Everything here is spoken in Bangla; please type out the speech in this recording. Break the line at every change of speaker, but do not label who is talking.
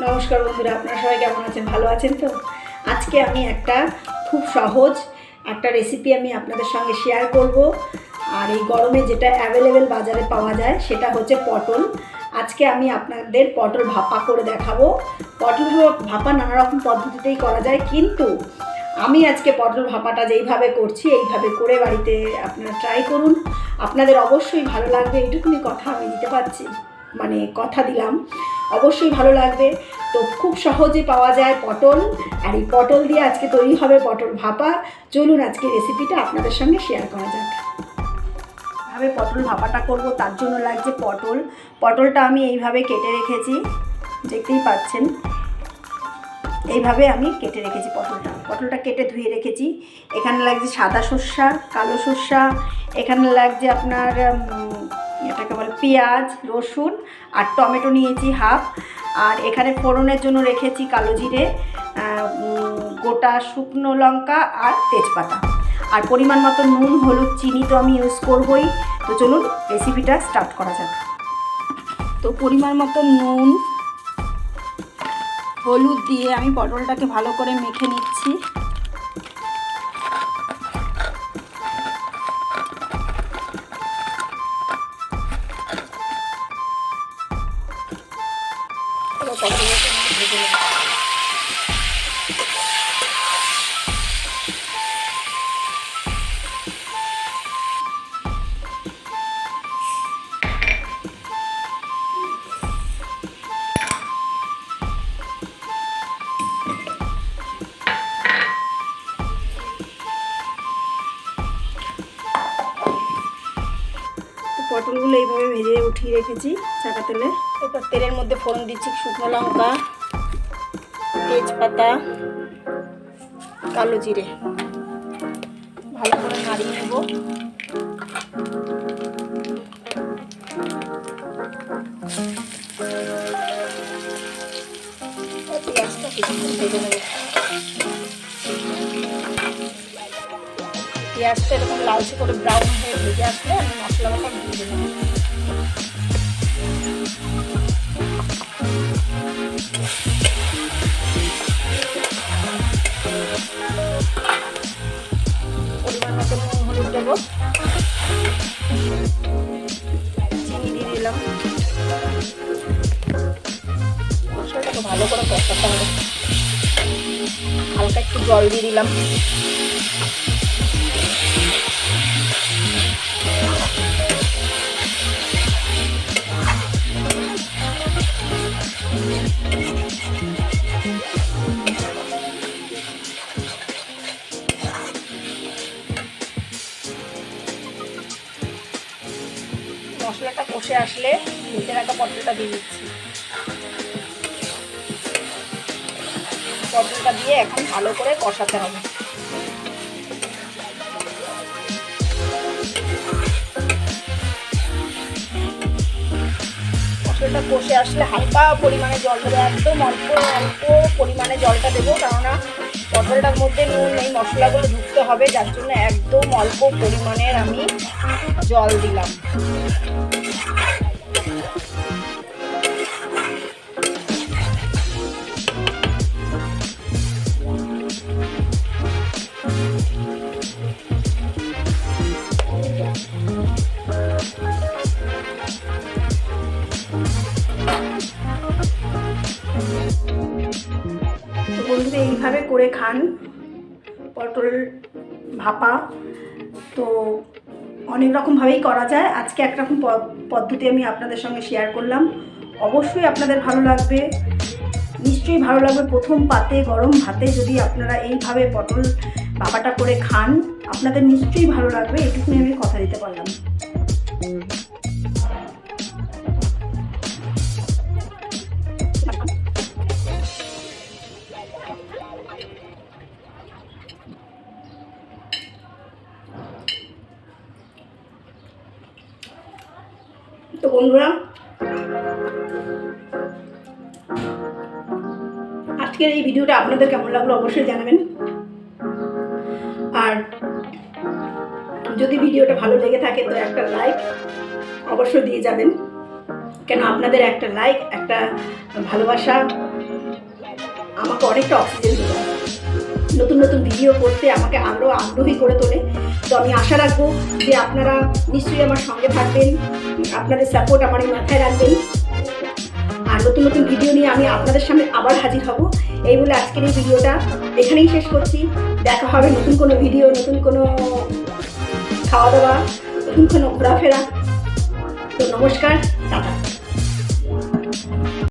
নমস্কার বন্ধুরা, আপনারা সবাই কেমন আছেন? ভালো আছেন তো? আজকে আমি একটা খুব সহজ একটা রেসিপি আমি আপনাদের সঙ্গে শেয়ার করব। আর এই গরমে যেটা অ্যাভেলেবেল বাজারে পাওয়া যায়, সেটা হচ্ছে পটল। আজকে আমি আপনাদের পটল ভাপা করে দেখাবো। পটল ভাপা- নানা রকম পদ্ধতিতেই করা যায়, কিন্তু আমি আজকে পটল ভাপাটা যেইভাবে করছি, এইভাবে করে বাড়িতে আপনারা ট্রাই করুন। আপনাদের অবশ্যই ভালো লাগবে, এইটুকুনি কথা আমি দিতে পারছি মানে কথা দিলাম। অবশ্যই ভালো লাগবে। তো খুব সহজে পাওয়া যায় পটল। আর এই পটল দিয়ে আজকে তৈরি হবে পটল ভাপা। চলুন আজকে রেসিপিটা আপনাদের সঙ্গে শেয়ার করা যাক। ভাবে পটল ভাপাটা করব তার জন্য লাগছে পটল। পটলটা আমি এইভাবে কেটে রেখেছি। দেখতেই পাচ্ছেন। এইভাবে আমি কেটে রেখেছি পটলটা। পটলটা কেটে ধুয়ে রেখেছি। এখানে লাগছে সাদা সর্ষা, কালো সর্ষা। এখানে লাগছে আপনার এটাকে বলে পেঁয়াজ, রসুন আর টমেটো নিয়েছি হাফ। আর এখানে ফোড়নের জন্য রেখেছি কালো জিরে গোটা শুকনো লঙ্কা আর তেজপাতা। আর পরিমাণ মতো নুন, হলুদ, চিনি তো আমি ইউজ করবই। তো চলুন রেসিপিটা স্টার্ট করা যাক। তো পরিমাণ মতো নুন, হলুদ দিয়ে আমি পটলটাকে ভালো করে মেখে নিচ্ছি। পটলগুলো এইভাবে ভেজে উঠিয়ে রেখেছি চাকা তেলে। এরপর তেলের মধ্যে ফোড়ন দিচ্ছি শুকনো লঙ্কা, তেজপাতা, কালো জিরে। ভালো করে নাড়িয়ে নেব। পেঁয়াজটা নেব পেঁয়াজটা এরকম লালচে করে ব্রাউন হয়ে ভেজে আসলে হলুদ দেবো দিয়ে দিলাম মশলাটাকে ভালো করে কষাতে হবে। হালকা একটু জল দিয়ে দিলাম। কষে আসলে ভেজে রাখা পটলটা দিয়ে দিচ্ছি। পটলটা দিয়ে এখন ভালো করে কষাতে হবে। মশলাটা কষে আসলে হালকা পরিমাণে জল দেবো, একদম অল্প অল্প পরিমাণে জলটা দেবো, কেননা পটলটার মধ্যে নুন, এই মশলাগুলো ঢুকতে হবে, যার জন্য একদম অল্প পরিমাণের আমি জল দিলাম। করে খান। পটল ভাপা। তো অনেক রকমভাবেই করা যায়। আজকে একরকম পদ্ধতি আমি আপনাদের সঙ্গে শেয়ার করলাম। অবশ্যই আপনাদের ভালো লাগবে। নিশ্চয়ই ভালো লাগবে প্রথম পাতে, গরম ভাতে যদি আপনারা এইভাবে পটল ভাপাটা করে খান, আপনাদের নিশ্চয়ই ভালো লাগবে। এটুকুনি আমি কথা দিতে পারলাম। তো বন্ধুরা, আজকের এই ভিডিওটা আপনাদের কেমন লাগল অবশ্যই জানাবেন। আর যদি ভিডিওটা ভালো লেগে থাকে, তো একটা লাইক অবশ্যই দিয়ে যাবেন। কেন আপনাদের একটা লাইক একটা ভালোবাসা আমাকে অনেকটা অক্সিজেন দেয় নতুন নতুন ভিডিও করতে আমাকে আরও আগ্রহী করে তোলে। তো আমি আশা রাখব যে আপনারা নিশ্চয়ই আমার সঙ্গে থাকবেন, আপনাদের সাপোর্ট আমার এই মাথায় রাখবেন। আর নতুন নতুন ভিডিও নিয়ে আমি আপনাদের সামনে আবার হাজির হব। এই বলে আজকের এই ভিডিওটা এখানেই শেষ করছি। দেখা হবে নতুন কোনো ভিডিও নতুন কোনো খাওয়া দাওয়া, নতুন কোনো ঘোরাফেরা। তো নমস্কার, টাটা।